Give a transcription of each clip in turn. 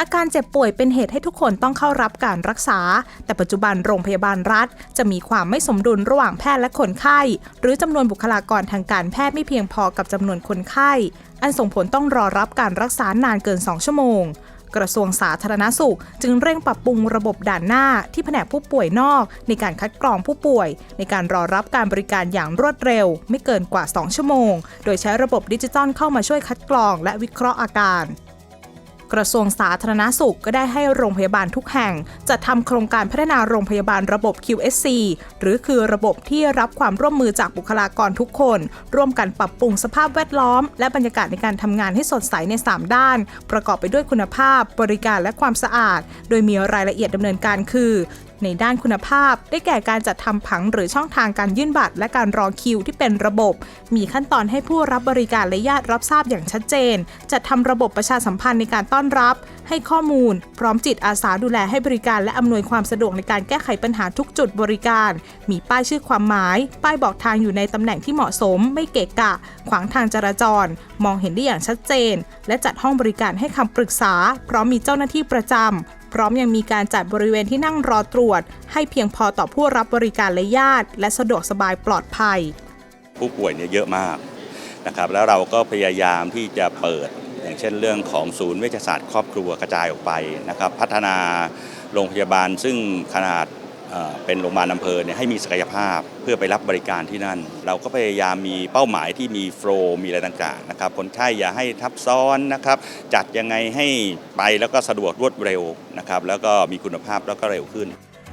อาการเจ็บป่วยเป็นเหตุให้ทุกคนต้องเข้ารับการรักษา แต่ปัจจุบันโรงพยาบาลรัฐ จะมีความไม่สมดุลระหว่างแพทย์และคนไข้ หรือจำนวนบุคลากรทางการแพทย์ไม่เพียงพอกับจำนวนคนไข้ อันส่งผลต้องรอรับการรักษานานเกิน 2 ชั่วโมงกระทรวงสาธารณสุข จึงเร่งปรับปรุงระบบด่านหน้าที่แผนกผู้ป่วยนอก ในการคัดกรองผู้ป่วย ในการรอรับการบริการอย่างรวดเร็ว ไม่เกินกว่า 2 ชั่วโมง โดยใช้ระบบดิจิตอลเข้ามาช่วยคัดกรองและวิเคราะห์อาการ กระทรวงสาธารณสุขก็ได้ให้โรงพยาบาลทุกแห่ง จัดทำโครงการพัฒนาโรงพยาบาลระบบ QSC หรือคือระบบที่รับความร่วมมือจากบุคลากรทุกคน ร่วมกันปรับปรุงสภาพแวดล้อม และบรรยากาศในการทำงานให้สดใสใน 3 ด้าน ประกอบไปด้วยคุณภาพ บริการและความสะอาด โดยมีรายละเอียดดำเนินการคือ ในด้านคุณภาพ ได้แก่การจัดทำผังหรือช่องทางการยื่นบัตร และการรอคิวที่เป็นระบบ มีขั้นตอนให้ผู้รับบริการและญาติรับทราบอย่างชัดเจน จัดทำระบบประชาสัมพันธ์ในการต้อนรับ ให้ข้อมูล พร้อมจิตอาสาดูแลให้บริการและอำนวยความสะดวกในการแก้ไขปัญหาทุกจุดบริการ มีป้ายชื่อความหมาย ป้ายบอกทางอยู่ในตำแหน่งที่เหมาะสม ไม่เกะกะ ขวางทางจราจร มองเห็นได้อย่างชัดเจน และจัดห้องบริการให้คำปรึกษา พร้อมมีเจ้าหน้าที่ประจำ พร้อมยังมีการจัดบริเวณที่นั่งรอตรวจ ให้เพียงพอต่อผู้รับบริการและญาติ และสะดวกสบายปลอดภัย ผู้ป่วยเนี่ยเยอะมากนะครับแล้วเราก็พยายามที่จะเปิด อย่างเช่นเรื่องของศูนย์เวชศาสตร์ครอบครัวกระจายออกไปนะครับ พัฒนาโรงพยาบาลซึ่งขนาด เป็นโรงพยาบาลอำเภอเนี่ยให้มีศักยภาพเพื่อไปรับบริการที่นั่น เราก็พยายามมีเป้าหมายที่มีโฟล์มีอะไรต่างๆนะครับคนไข้อย่าให้ทับซ้อนนะครับจัดยังไงให้ไปแล้วก็สะดวกรวดเร็วนะครับแล้วก็มีคุณภาพแล้วก็เร็วขึ้น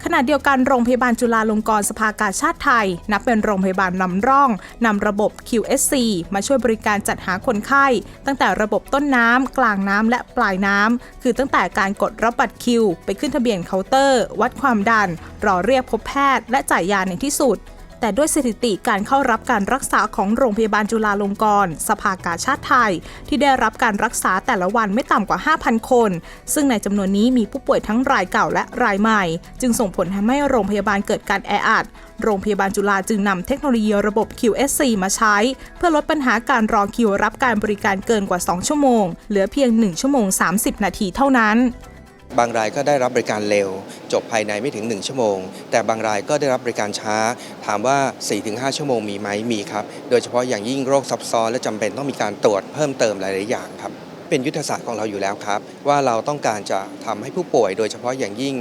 ขณะเดียวกันโรงพยาบาลจุฬาลงกรณ์สภากาชาติไทย นับเป็นโรงพยาบาลนำร่องนำระบบ QSC มาช่วยบริการจัดหาคนไข้ ตั้งแต่ระบบต้นน้ำกลางน้ำและปลายน้ำคือตั้งแต่การกดรับบัตรคิว ไปขึ้นทะเบียนเคาน์เตอร์ วัดความดัน รอเรียกพบแพทย์ และจ่ายยาในที่สุด แต่ด้วยสถิติการเข้ารับการรักษาของโรงพยาบาลจุฬาลงกรณ์สภากาชาติไทย ที่ได้รับการรักษาแต่ละวันไม่ต่ำกว่า 5,000 คน ซึ่งในจำนวนนี้มีผู้ป่วยทั้งรายเก่าและรายใหม่ จึงส่งผลทำให้โรงพยาบาลเกิดการแออัดโรงพยาบาลจุฬาจึงนำเทคโนโลยีระบบ QSC มาใช้ เพื่อลดปัญหาการรอคิวรับการบริการเกินกว่า 2 ชั่วโมง เหลือเพียง 1 ชั่วโมง 30 นาทีเท่านั้น บางรายก็ได้รับบริการเร็ว จบภายในไม่ถึง 1 ชั่วโมง แต่บางรายก็ได้รับบริการช้า ถามว่า 4-5 ชั่วโมงมีไหมมีครับ โดยเฉพาะอย่างยิ่งโรคซับซ้อนและจำเป็นต้องมีการตรวจเพิ่มเติมหลาย ๆ อย่างครับเป็นยุทธศาสตร์ของเราอยู่แล้วครับ ว่าเราต้องการจะทำให้ผู้ป่วย โดยเฉพาะอย่างยิ่ง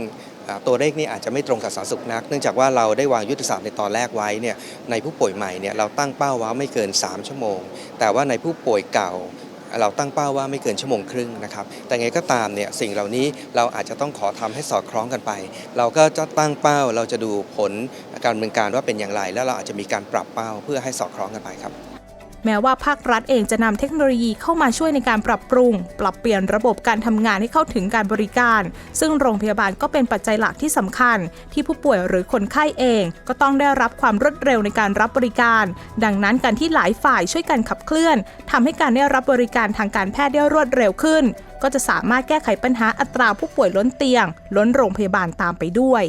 ตัวเลขนี่อาจจะไม่ตรงกับสาธารณสุขนัก เนื่องจากว่าเราได้วางยุทธศาสตร์ในตอนแรกไว้เนี่ยในผู้ป่วยใหม่เนี่ยเราตั้งเป้าว่าไม่เกิน 3 ชั่วโมง แต่ว่าในผู้ป่วยเก่า เราตั้งเป้าว่าไม่เกินชั่วโมงครึ่งนะครับ แต่ไงก็ตามเนี่ยสิ่งเหล่านี้เราอาจจะต้องขอทำให้สอดคล้องกันไป เราก็จะตั้งเป้าเราจะดูผลการดำเนินการว่าเป็นอย่างไร แล้วเราอาจจะมีการปรับเป้าเพื่อให้สอดคล้องกันไปครับ แม้ว่าภาครัฐเองจะนำเทคโนโลยีเข้ามาช่วยในการปรับปรุง ปรับเปลี่ยนระบบการทำงานให้เข้าถึงการบริการ ซึ่งโรงพยาบาลก็เป็นปัจจัยหลักที่สำคัญ ที่ผู้ป่วยหรือคนไข้เอง ก็ต้องได้รับความรวดเร็วในการรับบริการ ดังนั้นการที่หลายฝ่ายช่วยกันขับเคลื่อนทำให้การได้รับบริการทางการแพทย์ได้รวดเร็วขึ้น ก็จะสามารถแก้ไขปัญหาอัตราผู้ป่วยล้นเตียง ล้นโรงพยาบาลตามไปด้วย